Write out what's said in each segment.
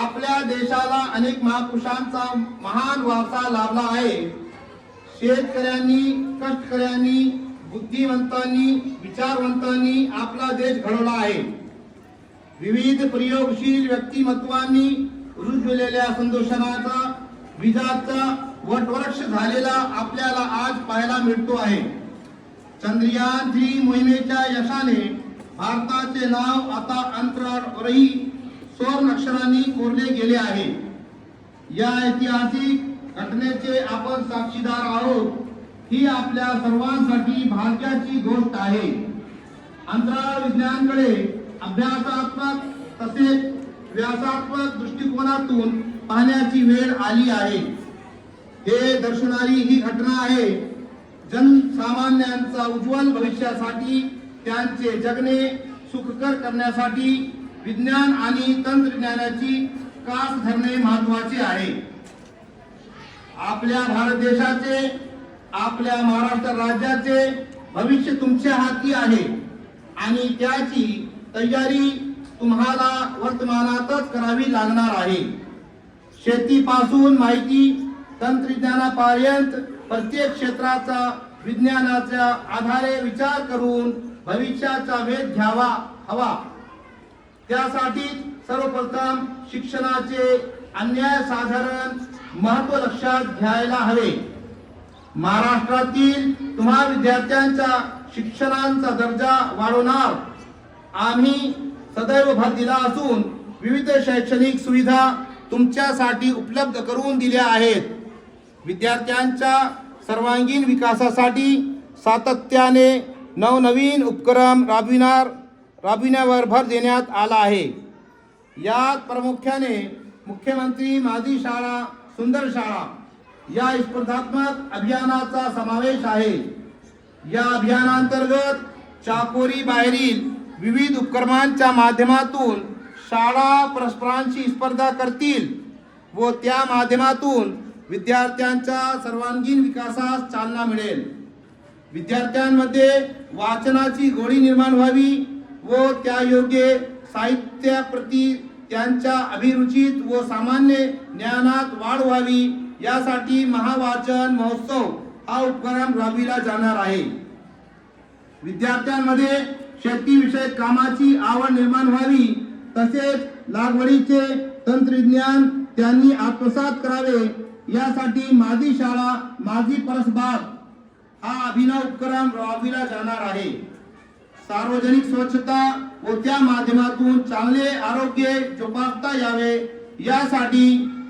आपल्या देशाला अनेक महापुरुषांचा महान वारसा लाभला आहे. शेतकऱ्यांनी कष्टकऱ्यांनी बुद्धिवंतांनी विचारवंतांनी आपला देश घडवला आहे. विविध प्रयोगशील व्यक्तिमत्वांनी रुजविलेल्या संदोषणाचा विजाचा वटवृक्ष झालेला आपल्याला आज पाहायला मिळतो आहे. चंद्रयान थ्री मोहिमेच्या यशाने भारताचे नाव आता अंतराळवरही स्वर्ण अक्षरांनी कोरले गेले आहे. या ऐतिहासिक घटनेचे आपण साक्षीदार आहोत. ही आपल्या सर्वांसाठी भाग्याची गोष्ट आहे. अंतराळ विज्ञानकडे अभ्यासात्मक तसेच व्यासात्मक दृष्टिकोनातून पाहण्याची वेळ आली आहे. हे दर्शवणारी ही घटना आहे. जनसामान्यांचा उज्ज्वल भविष्यासाठी त्यांचे जगणे सुखकर करण्यासाठी विज्ञान आणि तंत्रज्ञानाची कास धरणे महत्त्वाचे आहे. आपल्या भारत देशाचे आपल्या महाराष्ट्र राज्याचे भविष्य तुमच्या हाती आहे. आणि त्याची तयारी तुम्हाला वर्तमानातच करावी लागणार आहे. शेतीपासून माहिती तंत्रज्ञानापर्यंत प्रत्येक क्षेत्राचा विज्ञानाच्या आधारे विचार करून भविष्याचा वेध घ्यावा हवा. त्यासाठी सर्वप्रथम शिक्षणाचे अन्याय साधारण महत्त्व लक्षात घ्यायला हवे. महाराष्ट्रातील तुम्हा विद्यार्थ्यांच्या शिक्षणाचा दर्जा वाढवणार. आम्ही सदैव भर दिला असून विविध शैक्षणिक सुविधा तुमच्यासाठी उपलब्ध करून दिल्या आहेत. विद्यार्थ्यांच्या सर्वांगीण विकासासाठी सातत्याने नवनवीन उपक्रम राबविणार राबविण्यावर भर देण्यात आला आहे. यात प्रामुख्याने मुख्यमंत्री माझी शाळा सुंदर शाळा या स्पर्धात्मक अभियानाचा समावेश आहे. या अभियानांतर्गत चाकोरी बाहेरील विविध उपक्रमांच्या माध्यमातून शाळा परस्परांशी स्पर्धा करतील व त्या माध्यमातून विद्यार्थ्यांच्या सर्वांगीण विकासास चालना मिळेल. विद्यार्थ्यांमध्ये वाचनाची गोडी निर्माण व्हावी व त्या योग्य साहित्याप्रती त्यांच्या अभिरुचीत व सामान्य ज्ञानात वाढ व्हावी यासाठी महावाचन महोत्सव हा उपक्रम राबविला जाणार आहे. विद्यार्थ्यांमध्ये शेतीविषयक कामाची आवड निर्माण व्हावी तसेच लागवडीचे तंत्रज्ञान त्यांनी आत्मसात करावे यासाठी माझी शाळा माझी परसबाग हा अभिनव उपक्रम राबविला जाणार आहे. सार्वजनिक स्वच्छता व त्या माध्यमातून चांगले आरोग्य जोपासता यावे. यासाठी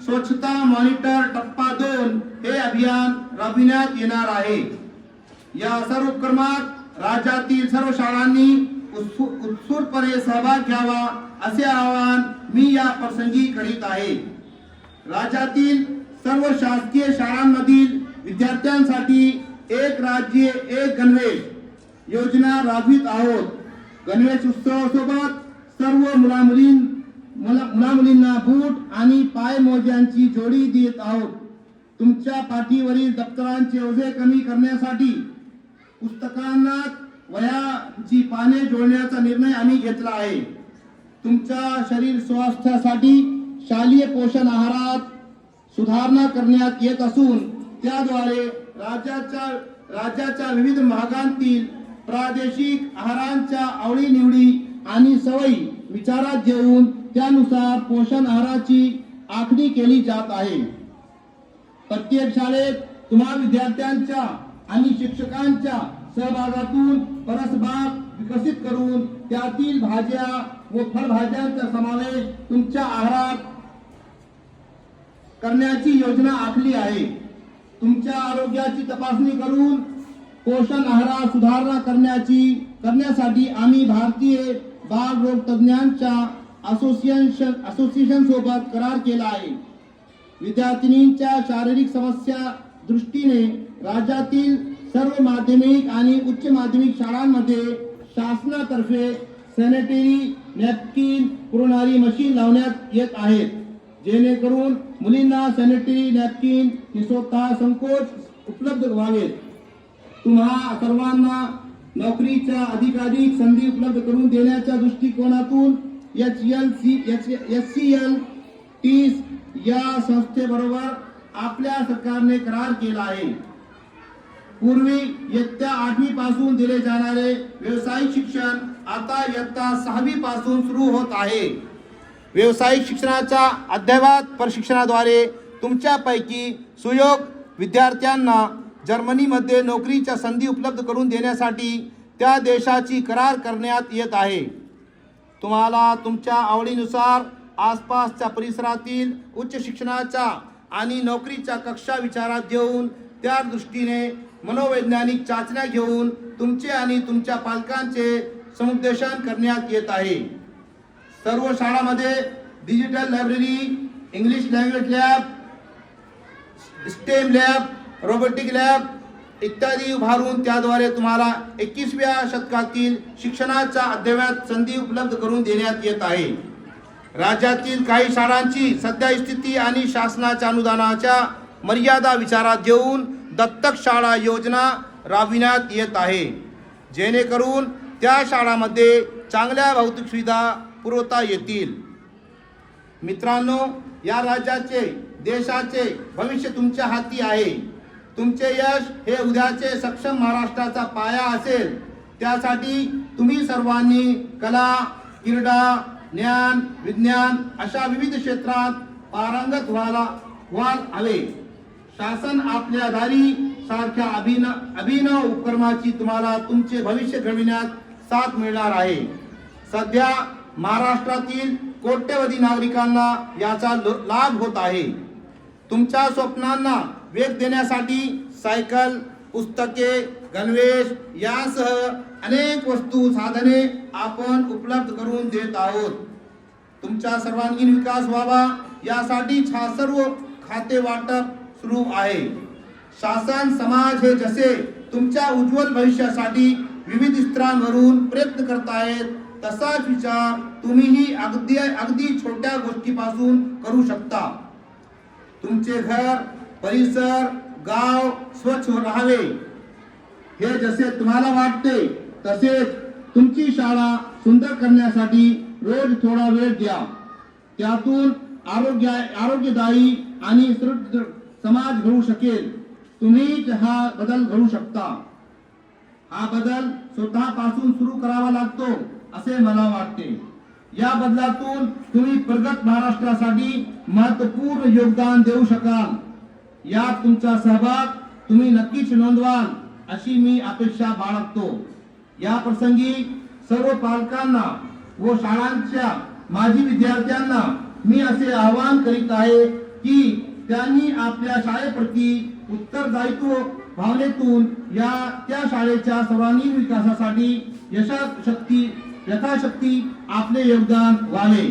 स्वच्छता मॉनिटर टप्पा दोन हे अभियान राबविण्यात येणार आहे. या सर्व उपक्रमात राज्यातील सर्व शाळांनी उत्सुकपणे सहभाग घ्यावा असे आवाहन मी या प्रसंगी करीत आहे. राज्यातील सर्व शासकीय शाळांमधील विद्यार्थ्यांसाठी एक राज्य एक गणवेश. योजना राबवित आहोत. गणवेश उत्सवासोबत सर्व मुलामुलीं मुला मुलींना बूट आणि पाय मोज्यांची जोडी देत आहोत. तुमच्या पाठीवरील दप्तरांचे ओझे कमी करण्यासाठी पुस्तकांना वयाची पाने जोडण्याचा निर्णय आम्ही घेतला आहे. तुमच्या शरीर स्वास्थ्यासाठी शालेय पोषण आहारात सुधारणा करण्यात येत असून त्याद्वारे राज्याच्या राज्याच्या विविध भागांतील प्रादेशिक आहारांच्या आवडी निवडी आणि सवयी विचारात घेऊन त्यानुसार पोषण आहाराची आखणी केली जात आहे. प्रत्येक शाळेत तुम्हा विद्यार्थ्यांच्या आणि शिक्षकांच्या सहभागातून परसबाग विकसित करून त्यातील भाज्या व फळभाज्यांचा समावेश तुमच्या आहारात करण्याची योजना आखली आहे. तुमच्या आरोग्याची तपासणी करून पोषण आहारात सुधारणा करण्याची करण्यासाठी आम्ही भारतीय बाल रोग तज्ञांच्या असोसिएशन असोसिएशन सोबत करार केला आहे. विद्यार्थिनींच्या शारीरिक समस्या दृष्टीने राज्यातील सर्व माध्यमिक आणि उच्च माध्यमिक शाळांमध्ये शासनातर्फे सॅनिटरी नॅपकिन पुरवणारी मशीन लावण्यात येत आहेत. जेणेकरून मुलींना सॅनिटरी नॅपकिन निसोता स्वतः संकोच उपलब्ध व्हावेत. तुम्हा सर्वांना नोकरीच्या अधिकाधिक संधी उपलब्ध करून देण्याच्या दृष्टिकोनातून H L C H C L T या संस्थेबरोबर आपल्या सरकारने करार केला आहे. पूर्वी इयत्ता आठवी पासून दिले जाणारे व्यावसायिक शिक्षण आता इयत्ता सहावी पासून सुरू होत आहे. व्यावसायिक शिक्षणाच्या अद्ययावत प्रशिक्षणाद्वारे तुमच्यापैकी सुयोग विद्यार्थ्यांना जर्मनीमध्ये नोकरीच्या संधी उपलब्ध करून देण्यासाठी त्या देशाची करार करण्यात येत आहे. तुम्हाला तुमच्या आवडीनुसार आसपासच्या परिसरातील उच्च शिक्षणाच्या आणि नोकरीच्या कक्षा विचारात घेऊन त्या दृष्टीने मनोवैज्ञानिक चाचण्या घेऊन तुमचे आणि तुमच्या पालकांचे समुपदेशन करण्यात येत आहे. सर्व शाळामध्ये digital library English language lab STEM lab robotic lab इत्यादी उभारून त्याद्वारे तुम्हाला एकवीसव्या शतकातील शिक्षणाच्या अद्ययावत संधी उपलब्ध करून देण्यात येत आहे. राज्यातील काही शाळांची सध्या स्थिती आणि शासनाच्या अनुदानाच्या मर्यादा विचारात घेऊन दत्तक शाळा योजना राबविण्यात येत आहे. जेणेकरून त्या शाळांमध्ये चांगल्या भौतिक सुविधा पुरवता येतील. मित्रांनो या राज्याचे देशाचे भविष्य तुमच्या हाती आहे. तुमचे यश हे उद्याचे सक्षम महाराष्ट्राचा पाया असेल. त्यासाठी तुम्ही सर्वांनी कला क्रीडा ज्ञान विज्ञान अशा विविध क्षेत्रात पारंगत व्हायला व्हाल हवे. शासन आपल्या दारी सारख्या अभिनव अभिनव उपक्रमाची तुम्हाला तुमचे भविष्य घडविण्यात साथ मिळणार आहे. सध्या महाराष्ट्रातील कोट्यवधी नागरिकांना याचा लो- लाभ होत आहे. तुमच्या स्वप्नांना वेग देण्यासाठी सायकल पुस्तके गणवेश यासह अनेक वस्तू साधने आपण उपलब्ध करून देत आहोत. तुमचा सर्वांगीण विकास व्हावा यासाठी हा सर्व खाते वाटप सुरू आहे. शासन समाज हे जसे तुमच्या उज्ज्वल भविष्यासाठी विविध स्तरांवरून प्रयत्न करत आहेत तसाच विचार तुम्हीही अगदी अगदी छोट्या गोष्टीपासून करू शकता. तुमचे घर परिसर गाव स्वच्छ राहावे. हे जसे तुम्हाला वाटते तसेच तुमची शाळा सुंदर करण्यासाठी रोज थोडा वेळ द्या. त्यातून आरोग्य आरोग्यदायी आणि समृद्ध समाज घडू शकेल. तुम्हीच हा बदल घडू शकता. हा बदल स्वतःपासून सुरू करावा लागतो असे मला वाटते. या बदलातून तुम्ही प्रगत महाराष्ट्रासाठी महत्त्वपूर्ण योगदान देऊ शकाल. यात तुमचा सहभाग तुम्ही नक्कीच नोंदवाल अशी मी अपेक्षा बाळगतो. या प्रसंगी सर्व पालकांना व शाळांच्या माजी विद्यार्थ्यांना मी असे आवाहन करीत आहे की त्यांनी आपल्या शाळेप्रती उत्तरदायित्व भावनेतून या त्या शाळेच्या सर्वांगीण विकासासाठी यशाशक्ती यथाशक्ती आपले योगदान व्हावे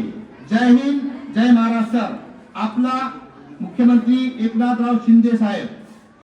जय हिंद जय महाराष्ट्र. आपला मुख्यमंत्री एकनाथराव शिंदे साहेब.